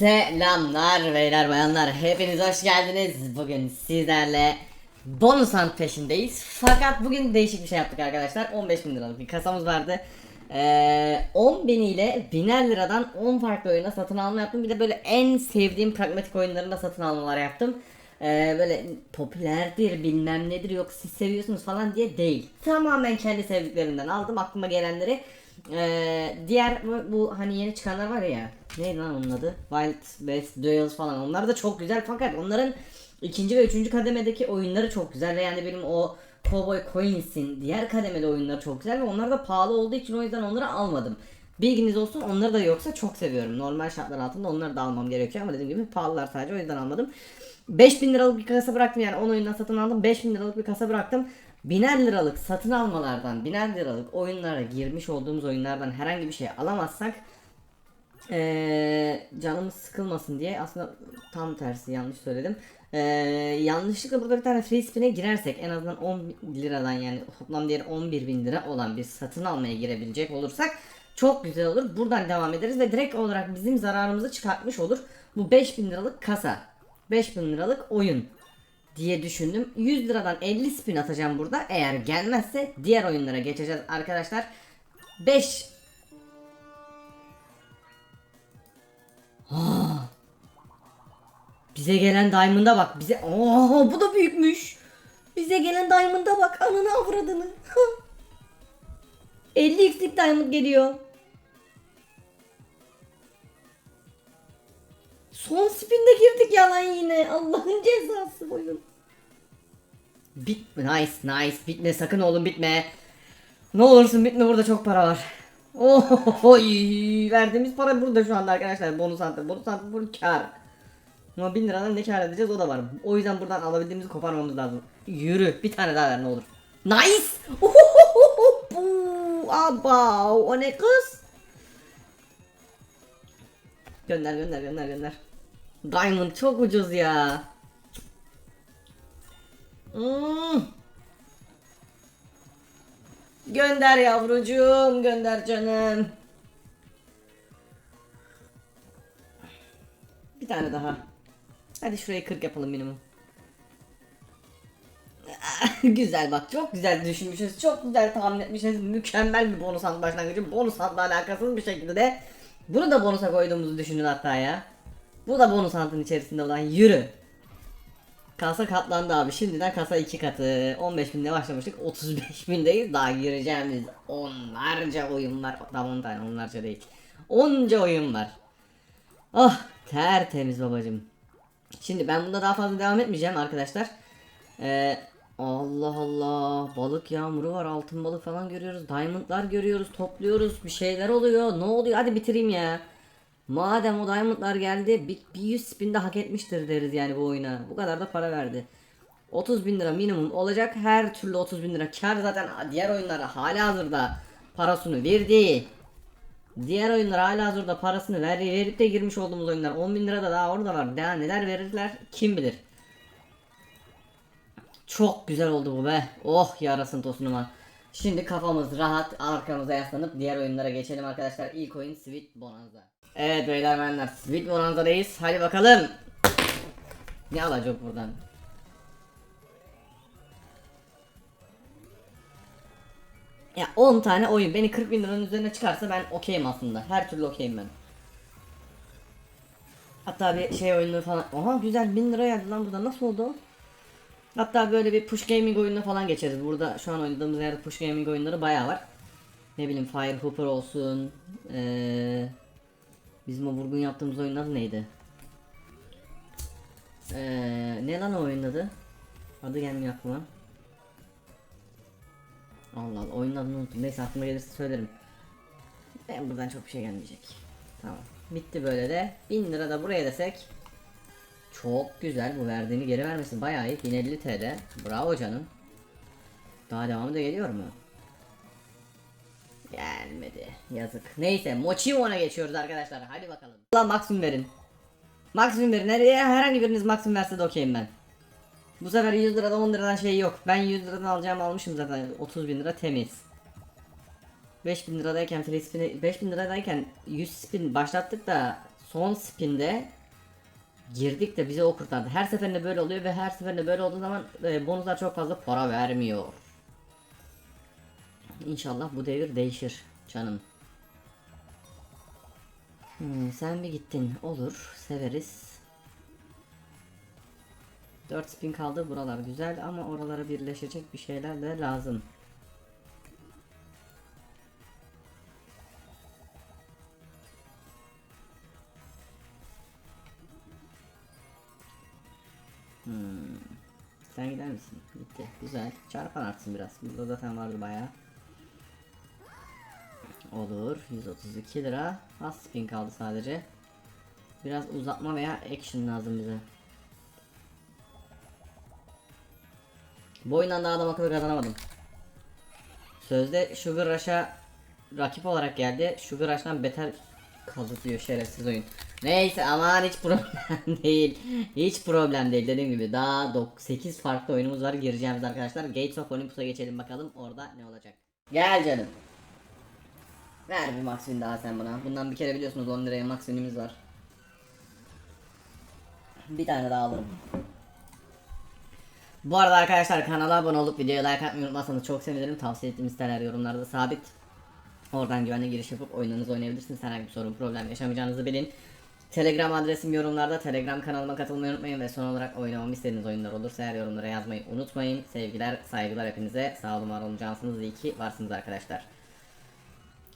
Selamlar beyler bayanlar. Hepiniz hoş geldiniz. Bugün sizlerle bonus hunt peşindeyiz. Fakat bugün değişik bir şey yaptık arkadaşlar. 15 bin liralık bir kasamız vardı. Ee, 10 bin ile 1000'er liradan 10 farklı oyuna satın alma yaptım. Bir de böyle en sevdiğim pragmatik oyunlarında satın almalar yaptım. Ee, böyle popülerdir bilmem nedir yok siz seviyorsunuz falan diye değil. Tamamen kendi sevdiklerimden aldım aklıma gelenleri ee, diğer bu, bu hani yeni çıkanlar var ya neydi lan onun adı Wild West Duels falan onlar da çok güzel fakat onların ikinci ve üçüncü kademedeki oyunları çok güzel ve yani benim o Cowboy Coins'in diğer kademeli oyunları çok güzel ve onlar da pahalı olduğu için o yüzden onları almadım. Bilginiz olsun onları da yoksa çok seviyorum. Normal şartlar altında onları da almam gerekiyor ama dediğim gibi pahalılar sadece o yüzden almadım. 5000 liralık bir kasa bıraktım yani 10 oyundan satın aldım 5000 liralık bir kasa bıraktım. Biner liralık satın almalardan biner liralık oyunlara girmiş olduğumuz oyunlardan herhangi bir şey alamazsak ee, canımız sıkılmasın diye aslında tam tersi yanlış söyledim. Ee, yanlışlıkla burada bir tane free spin'e girersek en azından 10 liradan yani toplam değeri 11 bin lira olan bir satın almaya girebilecek olursak çok güzel olur. Buradan devam ederiz ve direkt olarak bizim zararımızı çıkartmış olur. Bu 5000 liralık kasa. 5000 liralık oyun diye düşündüm. 100 liradan 50 spin atacağım burada. Eğer gelmezse diğer oyunlara geçeceğiz arkadaşlar. 5 Bize gelen Diamond'a bak. Bize Oo bu da büyükmüş. Bize gelen Diamond'a bak. Ananı avradını. 50 x'lik Diamond geliyor. Son spinde girdik yalan yine. Allah'ın cezası oyun. Bit nice nice bitme sakın oğlum bitme. Ne olursun bitme burada çok para var. Oy verdiğimiz para burada şu anda arkadaşlar bonus antı bonus antı bu kar. Ama 1000 liradan ne kar edeceğiz o da var. O yüzden buradan alabildiğimizi koparmamız lazım. Yürü bir tane daha ver ne olur. Nice. Aba o ne kız? Gönder gönder gönder gönder. Diamond çok ucuz ya. Hmm. Gönder yavrucuğum gönder canım. Bir tane daha. Hadi şurayı 40 yapalım minimum. güzel bak çok güzel düşünmüşüz çok güzel tahmin etmişiz mükemmel bir bonus ant başlangıcı bonus antla alakasız bir şekilde bunu da bonusa koyduğumuzu düşünün hatta ya bu da bonus antın içerisinde olan yürü Kasa katlandı abi şimdiden kasa iki katı 15 binde başlamıştık 35 bindeyiz daha gireceğimiz onlarca oyun var tam 10 tane onlarca değil onca oyun var Ah tertemiz babacım Şimdi ben bunda daha fazla devam etmeyeceğim arkadaşlar. Ee, Allah Allah balık yağmuru var altın balık falan görüyoruz. Diamondlar görüyoruz topluyoruz bir şeyler oluyor. Ne oluyor hadi bitireyim ya. Madem o diamondlar geldi bir, bir 100 spin de hak etmiştir deriz yani bu oyuna. Bu kadar da para verdi. 30 bin lira minimum olacak. Her türlü 30 bin lira kar zaten diğer oyunlara hala hazırda parasını verdi. Diğer oyunlar hala hazırda parasını ver, verip de girmiş olduğumuz oyunlar 10 bin lira da daha orada var. Daha neler verirler kim bilir. Çok güzel oldu bu be. Oh yarasın tosunuma. Şimdi kafamız rahat arkamıza yaslanıp diğer oyunlara geçelim arkadaşlar. İlk oyun Sweet Bonanza. Evet beyler benler Sweet Bonanza'dayız. Hadi bakalım. Ne alacak buradan? Ya 10 tane oyun beni 40 bin liranın üzerine çıkarsa ben okeyim aslında. Her türlü okeyim ben. Hatta bir şey oyunu falan. Oha güzel 1000 lira geldi lan burada nasıl oldu? Hatta böyle bir push gaming oyununa falan geçeriz. Burada şu an oynadığımız yerde push gaming oyunları bayağı var. Ne bileyim Fire Hooper olsun. Ee, bizim o vurgun yaptığımız oyunlar neydi? Ee, ne lan o oyunun adı? Adı gelmiyor aklıma. Allah Allah oyunun adını unuttum. Neyse aklıma gelirse söylerim. Ben buradan çok bir şey gelmeyecek. Tamam. Bitti böyle de. 1000 lira da buraya desek. Çok güzel bu verdiğini geri vermesi bayağı iyi. 1050 TL. Bravo canım. Daha devamı da geliyor mu? Gelmedi. Yazık. Neyse Mochimon'a geçiyoruz arkadaşlar. Hadi bakalım. Allah maksimum verin. Maksimum verin. Nereye herhangi biriniz maksimum verse de okeyim ben. Bu sefer 100 liradan 10 liradan şey yok. Ben 100 liradan alacağım almışım zaten 30 bin lira temiz. 5000 liradayken free spin'i 5000 liradayken 100 spin başlattık da son spinde girdik de bize o kurtardı. Her seferinde böyle oluyor ve her seferinde böyle olduğu zaman e, bonuslar çok fazla para vermiyor. İnşallah bu devir değişir canım. Hmm, sen bir gittin. Olur. Severiz. 4 spin kaldı. Buralar güzel ama oralara birleşecek bir şeyler de lazım. Hmm. Sen gider misin? Gitti. Güzel. Çarpan artsın biraz. Burada zaten vardı bayağı. Olur. 132 lira. Az spin kaldı sadece. Biraz uzatma veya action lazım bize. Bu oyundan daha adam akıllı kazanamadım. Sözde Sugar Rush'a rakip olarak geldi. Sugar Rush'tan beter kazıtıyor şerefsiz oyun. Neyse aman hiç problem değil. Hiç problem değil dediğim gibi daha 8 farklı oyunumuz var gireceğimiz arkadaşlar. Gates of Olympus'a geçelim bakalım orada ne olacak. Gel canım. Ver bir maksimum daha sen bana. Bundan bir kere biliyorsunuz 10 liraya maksimumimiz var. Bir tane daha alırım. Bu arada arkadaşlar kanala abone olup videoya like atmayı unutmazsanız çok sevinirim. Tavsiye ettiğim siteler yorumlarda sabit. Oradan güvenli giriş yapıp oyununuzu oynayabilirsiniz. Herhangi bir sorun problem yaşamayacağınızı bilin. Telegram adresim yorumlarda. Telegram kanalıma katılmayı unutmayın ve son olarak oynamamı istediğiniz oyunlar olursa eğer yorumlara yazmayı unutmayın. Sevgiler, saygılar hepinize. Sağ olun, var olun, cansınız. İyi ki varsınız arkadaşlar.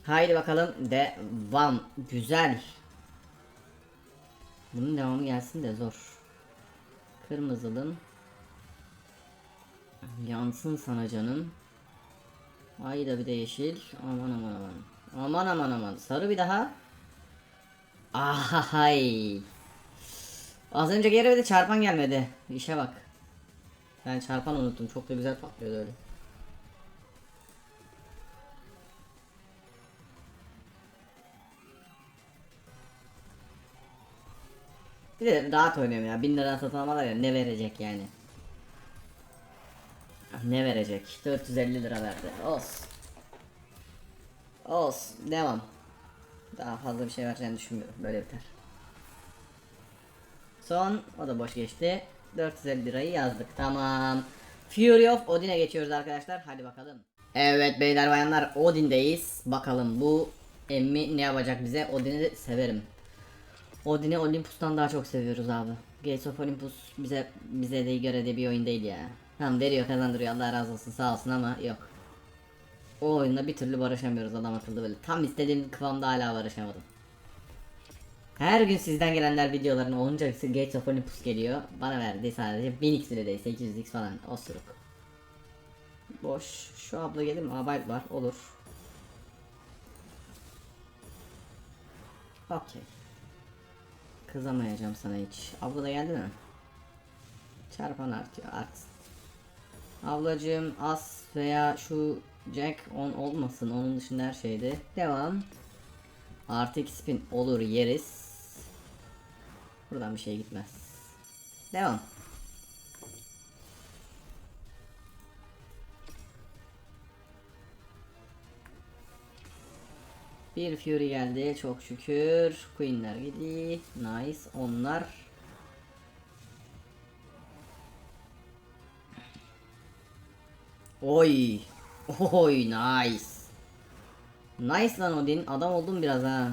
Haydi bakalım devam. Güzel. Bunun devamı gelsin de zor. Kırmızılın. Yansın sana canım. Ay da bir de yeşil. Aman aman aman. Aman aman aman. Sarı bir daha. Ahay. Az önce geri bir de çarpan gelmedi. İşe bak. Ben çarpan unuttum. Çok da güzel patlıyordu öyle. Bir de rahat oynuyorum ya. 1000 lira satın ya ne verecek yani. Ne verecek? 450 lira verdi. Olsun. Olsun. Devam. Daha fazla bir şey vereceğini düşünmüyorum. Böyle biter. Son. O da boş geçti. 450 lirayı yazdık. Tamam. Fury of Odin'e geçiyoruz arkadaşlar. Hadi bakalım. Evet beyler bayanlar Odin'deyiz. Bakalım bu emmi ne yapacak bize? Odin'i severim. Odin'i Olympus'tan daha çok seviyoruz abi. Gates of Olympus bize bize de göre de bir oyun değil ya. Tamam veriyor kazandırıyor Allah razı olsun sağ olsun ama yok. O oyunda bir türlü barışamıyoruz adam akıllı böyle. Tam istediğim kıvamda hala barışamadım. Her gün sizden gelenler videolarını olunca Gates of Olympus geliyor. Bana verdi sadece 1000x bile değil 800x falan osuruk. Boş. Şu abla gelir mi? Abayt var. Olur. Okey. Kızamayacağım sana hiç. Abla geldi mi? Çarpan artıyor. Artsın. Ablacığım as veya şu Jack on olmasın. Onun dışında her şeyde. Devam. Artı iki spin olur yeriz. Buradan bir şey gitmez. Devam. Bir Fury geldi çok şükür. Queen'ler gitti. Nice. Onlar. Oy. Oy nice. Nice lan Odin. Adam oldum biraz ha.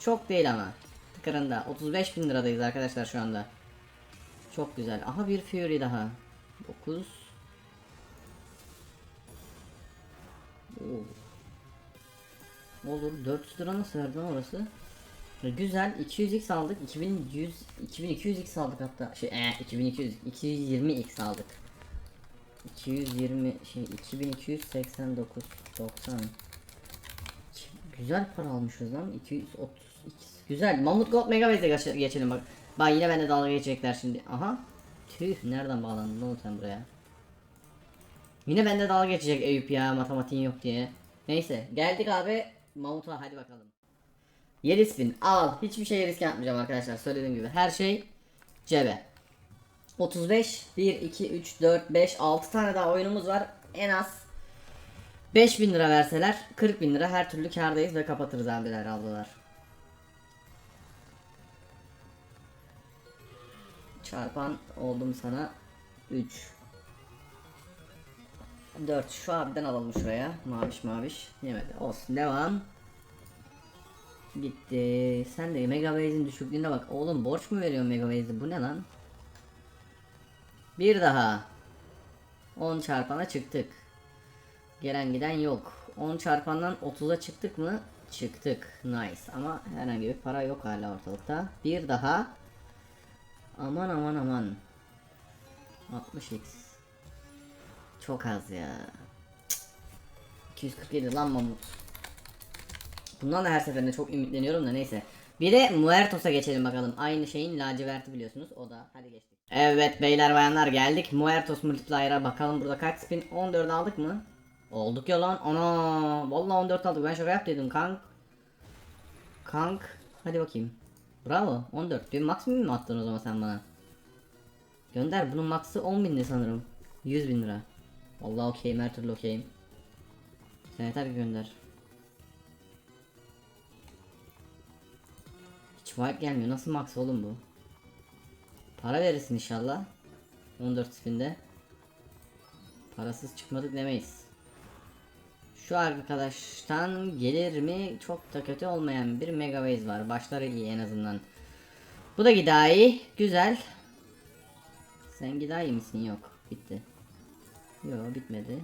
Çok değil ama. Tıkırında. 35 bin liradayız arkadaşlar şu anda. Çok güzel. Aha bir Fury daha. 9. Oo. Olur. 400 lira nasıl verdin orası? Güzel. 200x aldık. 2100 2200x aldık hatta. Şey e, 2200 220x aldık. 220 şey 2289 90 Güzel para almışız lan. 232 Güzel. Mamut Gold Megabase'e geç- geçelim bak. Bak yine bende dalga geçecekler şimdi. Aha. Tüh nereden bağlandın ne oldu sen buraya? Yine bende dalga geçecek Eyüp ya matematiğin yok diye. Neyse geldik abi Mahmut'a hadi bakalım. 7000 al. Hiçbir şey riske atmayacağım arkadaşlar. Söylediğim gibi her şey cebe. 35 1 2 3 4 5 6 tane daha oyunumuz var. En az 5000 lira verseler 40 bin lira her türlü kardayız ve kapatırız abiler ablalar. Çarpan oldum sana 3 4 şu abiden alalım şuraya maviş maviş yemedi olsun devam Gitti. Sen de Megabase'in düşüklüğüne bak. Oğlum borç mu veriyor Megabase'e? Bu ne lan? Bir daha. 10 çarpana çıktık. Gelen giden yok. 10 çarpandan 30'a çıktık mı? Çıktık. Nice. Ama herhangi bir para yok hala ortalıkta. Bir daha. Aman aman aman. 60x. Çok az ya. Cık. 247 lan mamut. Bundan da her seferinde çok ümitleniyorum da neyse. Bir de Muertos'a geçelim bakalım. Aynı şeyin laciverti biliyorsunuz. O da hadi geçtik. Evet beyler bayanlar geldik. Muertos multiplier'a bakalım burada kaç spin? 14 aldık mı? Olduk ya lan. Ana vallahi 14 aldık. Ben şaka yap dedim kank. Kank. Hadi bakayım. Bravo 14. Bir maksimum mu attın o zaman sen bana? Gönder bunun maksı 10 bindi sanırım. 100 bin lira. Vallahi okeyim her türlü okeyim. Sen yeter ki gönder. Hiç vibe gelmiyor. Nasıl max oğlum bu? Para verirsin inşallah. 14 spinde. Parasız çıkmadık demeyiz. Şu arkadaştan gelir mi? Çok da kötü olmayan bir Megaways var. Başları iyi en azından. Bu da Gidai. Güzel. Sen Gidai misin? Yok. Bitti. Yok bitmedi.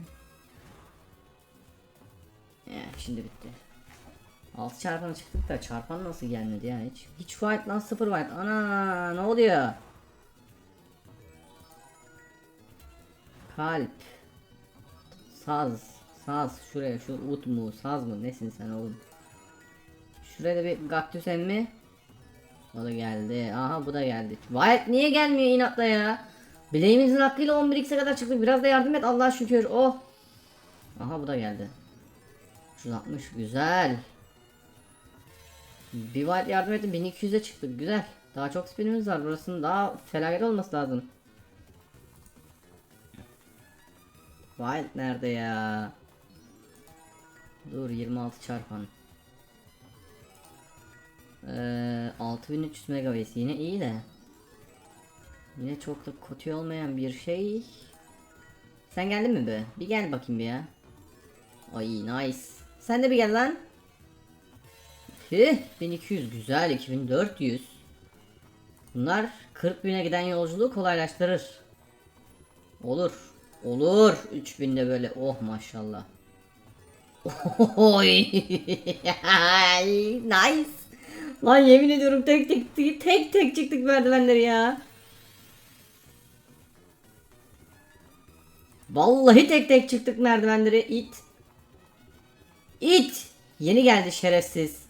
Eh, şimdi bitti. 6 çarpana çıktık da çarpan nasıl gelmedi ya hiç. Hiç fight lan 0 fight. Ana ne oluyor? Kalp. Saz. Saz şuraya şu ut mu saz mı nesin sen oğlum? Şuraya da bir kaktüs emmi. O da geldi. Aha bu da geldi. Vay niye gelmiyor inatla ya? Bileğimizin hakkıyla 11x'e kadar çıktık. Biraz da yardım et Allah şükür. Oh. Aha bu da geldi. 360 güzel. Bir watt yardım etti 1200'e çıktık güzel. Daha çok spinimiz var burasının daha felaket olması lazım. Wild nerede ya? Dur 26 çarpan. Ee, 6300 megabayt yine iyi de. Yine çok da kötü olmayan bir şey. Sen geldin mi be? Bir gel bakayım bir ya. Ay nice. Sen de bir gel lan. Tüh 1200 güzel 2400 Bunlar 40 bine giden yolculuğu kolaylaştırır Olur Olur 3000'de böyle oh maşallah Oy Nice Lan yemin ediyorum tek tek tek tek çıktık merdivenleri ya Vallahi tek tek çıktık merdivenleri it. İt. Yeni geldi şerefsiz.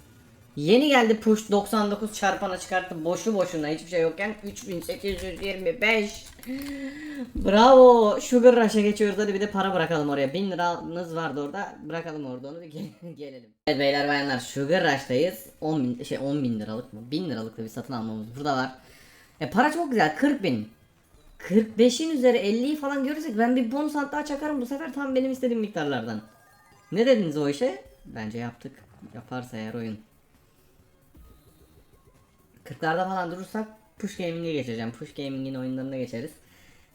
Yeni geldi push 99 çarpana çıkarttı boşu boşuna. Hiçbir şey yokken. 3825 Bravo. Sugar Rush'a geçiyoruz. Hadi bir de para bırakalım oraya. 1000 liramız vardı orada. Bırakalım orada onu. Bir gel- gelelim. Evet beyler bayanlar. Sugar Rush'tayız. 10 bin, şey 10 bin liralık mı? 1000 liralık da bir satın almamız burada var. E, Para çok güzel. 40 bin 45'in üzeri 50'yi falan görürsek ben bir bonus hatta çakarım bu sefer tam benim istediğim miktarlardan Ne dediniz o işe? Bence yaptık yaparsa eğer oyun 40'larda falan durursak Push Gaming'e geçeceğim. Push Gaming'in oyunlarına geçeriz.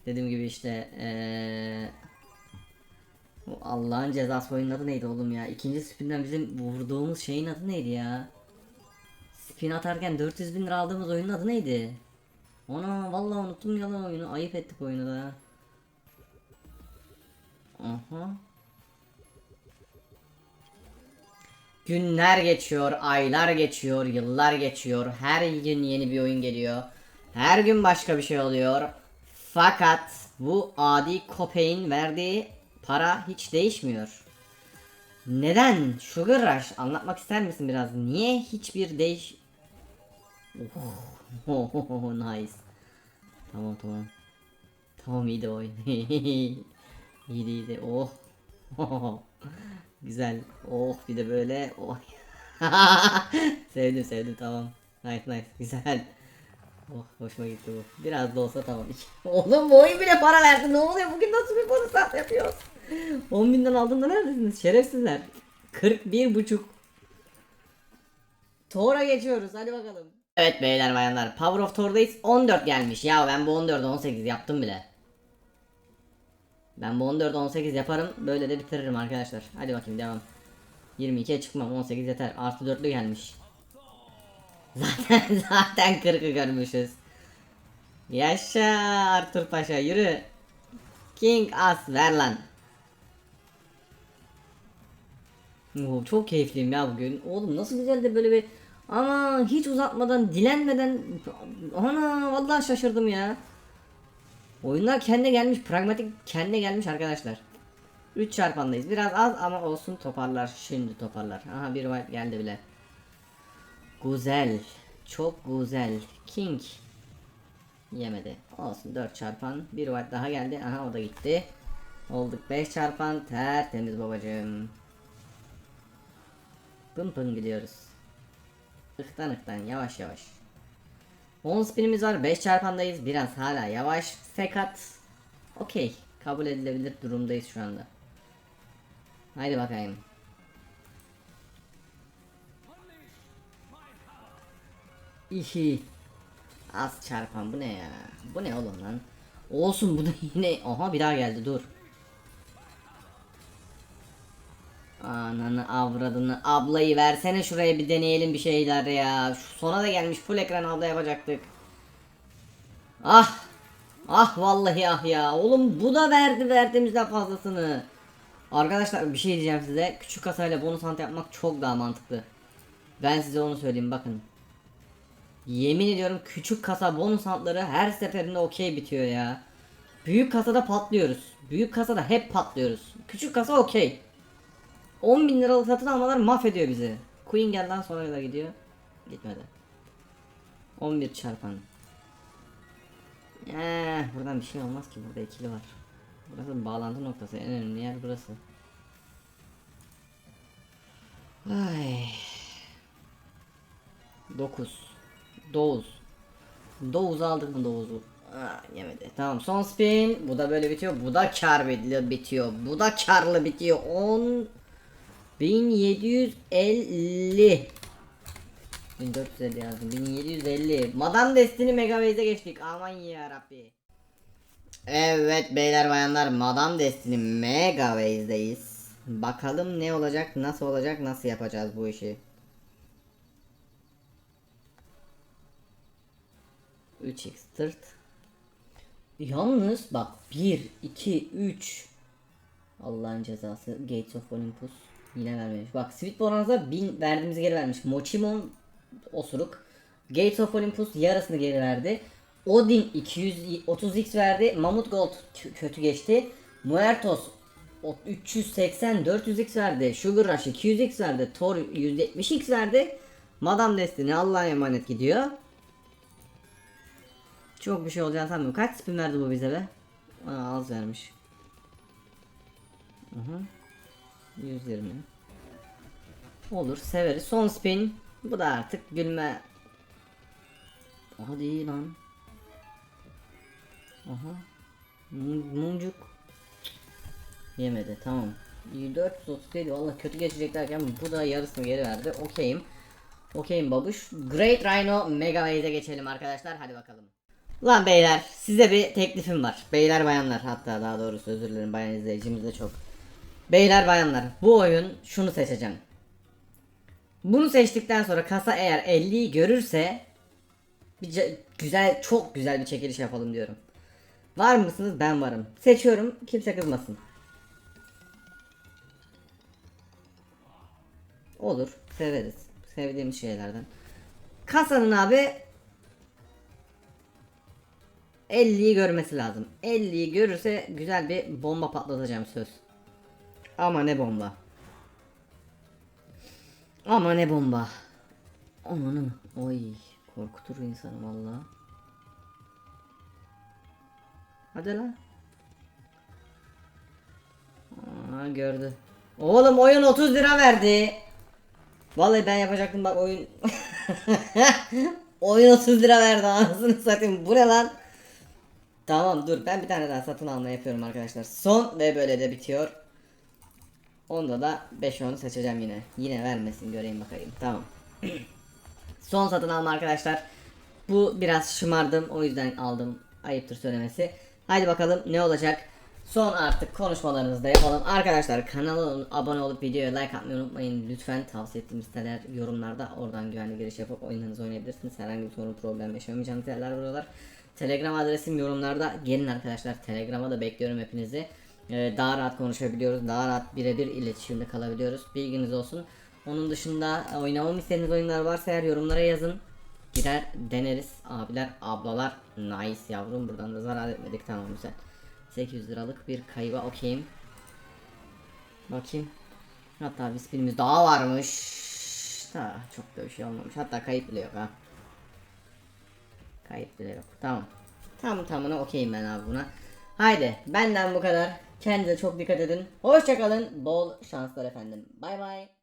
Dediğim gibi işte ee, Allah'ın cezası oyunun adı neydi oğlum ya? İkinci spinden bizim vurduğumuz şeyin adı neydi ya? Spin atarken 400 bin lira aldığımız oyunun adı neydi? Ona vallahi unuttum yalan oyunu. Ayıp ettik oyunu da. Aha. Günler geçiyor, aylar geçiyor, yıllar geçiyor. Her gün yeni bir oyun geliyor. Her gün başka bir şey oluyor. Fakat bu adi köpeğin verdiği para hiç değişmiyor. Neden? Sugar Rush anlatmak ister misin biraz? Niye hiçbir değiş... Oh, nice. Tamam tamam. Tamam iyiydi oyun. iyiydi iyiydi. Oh. Güzel. Oh bir de böyle. Oh. sevdim sevdim tamam. Nice nice güzel. Oh hoşuma gitti bu. Biraz da olsa tamam. Oğlum bu oyun bile para verdi. Ne oluyor? Bugün nasıl bir bonus yapıyoruz? 10 binden aldığında neredesiniz? Şerefsizler. 41 buçuk. Tora geçiyoruz. Hadi bakalım. Evet beyler bayanlar Power of Thor'dayız 14 gelmiş ya ben bu 14'ü 18 yaptım bile. Ben bu 14'ü 18 yaparım böyle de bitiririm arkadaşlar. Hadi bakayım devam. 22'ye çıkmam 18 yeter artı 4'lü gelmiş. Zaten zaten 40'ı görmüşüz. Yaşa Arthur Paşa yürü. King As ver lan. Oo, çok keyifliyim ya bugün. Oğlum nasıl güzel de böyle bir ama hiç uzatmadan dilenmeden ana vallahi şaşırdım ya. Oyunlar kendine gelmiş pragmatik kendine gelmiş arkadaşlar. 3 çarpandayız. Biraz az ama olsun toparlar. Şimdi toparlar. Aha bir wipe geldi bile. Güzel. Çok güzel. King. Yemedi. Olsun 4 çarpan. Bir wipe daha geldi. Aha o da gitti. Olduk 5 çarpan. Tertemiz babacığım. Pın pın gidiyoruz. Ihtan ıhtan yavaş yavaş. 10 spinimiz var 5 çarpandayız biraz hala yavaş fakat okey kabul edilebilir durumdayız şu anda. Haydi bakayım. İhi. Az çarpan bu ne ya? Bu ne oğlum lan? Olsun bu da yine aha bir daha geldi dur. Ananı avradını ablayı versene şuraya bir deneyelim bir şeyler ya. Şu sona da gelmiş full ekran abla yapacaktık. Ah. Ah vallahi ah ya. Oğlum bu da verdi verdiğimizden fazlasını. Arkadaşlar bir şey diyeceğim size. Küçük kasayla bonus ant yapmak çok daha mantıklı. Ben size onu söyleyeyim bakın. Yemin ediyorum küçük kasa bonus antları her seferinde okey bitiyor ya. Büyük kasada patlıyoruz. Büyük kasada hep patlıyoruz. Küçük kasa okey. 10 bin liralık satın almalar mahvediyor bizi. Queen gelden sonra da gidiyor. Gitmedi. 11 çarpan. Eee buradan bir şey olmaz ki burada ikili var. Burası bağlantı noktası en önemli yer burası. Ay. 9 9 9 aldık mı 9'u? Aa, yemedi. Tamam son spin. Bu da böyle bitiyor. Bu da kar bitiyor. Bu da karlı bitiyor. 10 1750 1450 yazdım. 1750 Madame Destiny Megabase'e geçtik. Aman ya Rabbi Evet beyler bayanlar. Madame Destiny Megabase'deyiz Bakalım ne olacak nasıl olacak nasıl yapacağız bu işi? 3x tırt. Yalnız bak 1 2 3 Allah'ın cezası. Gates of Olympus Yine vermemiş. Bak Sweet Bonanza 1000 verdiğimizi geri vermiş. Mochimon osuruk. Gates of Olympus yarısını geri verdi. Odin 230x verdi. Mamut Gold kötü geçti. Muertos 380 400x verdi. Sugar Rush 200x verdi. Thor 170x verdi. Madame Destiny Allah'a emanet gidiyor. Çok bir şey olacağını sanmıyorum. Kaç spin verdi bu bize be? Aa, az vermiş. Hı hı. 120. Olur severiz. Son spin. Bu da artık gülme. Hadi iyi lan. Aha. Muncuk. Yemedi tamam. 437 valla kötü geçecek derken bu da yarısını geri verdi. Okeyim. Okeyim babuş. Great Rhino Mega Wave'e geçelim arkadaşlar. Hadi bakalım. Lan beyler size bir teklifim var. Beyler bayanlar hatta daha doğrusu özür dilerim bayan izleyicimiz de çok. Beyler bayanlar bu oyun şunu seçeceğim. Bunu seçtikten sonra kasa eğer 50'yi görürse bir güzel çok güzel bir çekiliş yapalım diyorum. Var mısınız? Ben varım. Seçiyorum. Kimse kızmasın. Olur. Severiz. Sevdiğimiz şeylerden. Kasanın abi 50'yi görmesi lazım. 50'yi görürse güzel bir bomba patlatacağım söz. Ama ne bomba. Ama ne bomba. Amanın. Oy. Korkutur insanı valla. Hadi lan. Aa, gördü. Oğlum oyun 30 lira verdi. Vallahi ben yapacaktım bak oyun. oyun 30 lira verdi anasını satayım. Bu ne lan? Tamam dur ben bir tane daha satın alma yapıyorum arkadaşlar. Son ve böyle de bitiyor. Onda da 5 10 seçeceğim yine. Yine vermesin göreyim bakayım. Tamam. Son satın alma arkadaşlar. Bu biraz şımardım o yüzden aldım. Ayıptır söylemesi. Haydi bakalım ne olacak. Son artık konuşmalarımızı da yapalım. Arkadaşlar kanala abone olup videoya like atmayı unutmayın. Lütfen tavsiye ettiğim siteler yorumlarda oradan güvenli giriş yapıp oyunlarınızı oynayabilirsiniz. Herhangi bir sorun problem yaşamayacağınız yerler buralar. Telegram adresim yorumlarda. Gelin arkadaşlar Telegram'a da bekliyorum hepinizi. Ee, daha rahat konuşabiliyoruz. Daha rahat birebir iletişimde kalabiliyoruz. Bilginiz olsun. Onun dışında oynamamı istediğiniz oyunlar varsa eğer yorumlara yazın. Girer deneriz. Abiler ablalar. Nice yavrum buradan da zarar etmedik tamam güzel. 800 liralık bir kayba okeyim. Bakayım. Hatta bir daha varmış. Da çok da bir şey olmamış. Hatta kayıp bile yok ha. Kayıp bile yok. Tamam. Tam tamına okeyim ben abi buna. Haydi benden bu kadar. Kendinize çok dikkat edin. Hoşçakalın. Bol şanslar efendim. Bay bay.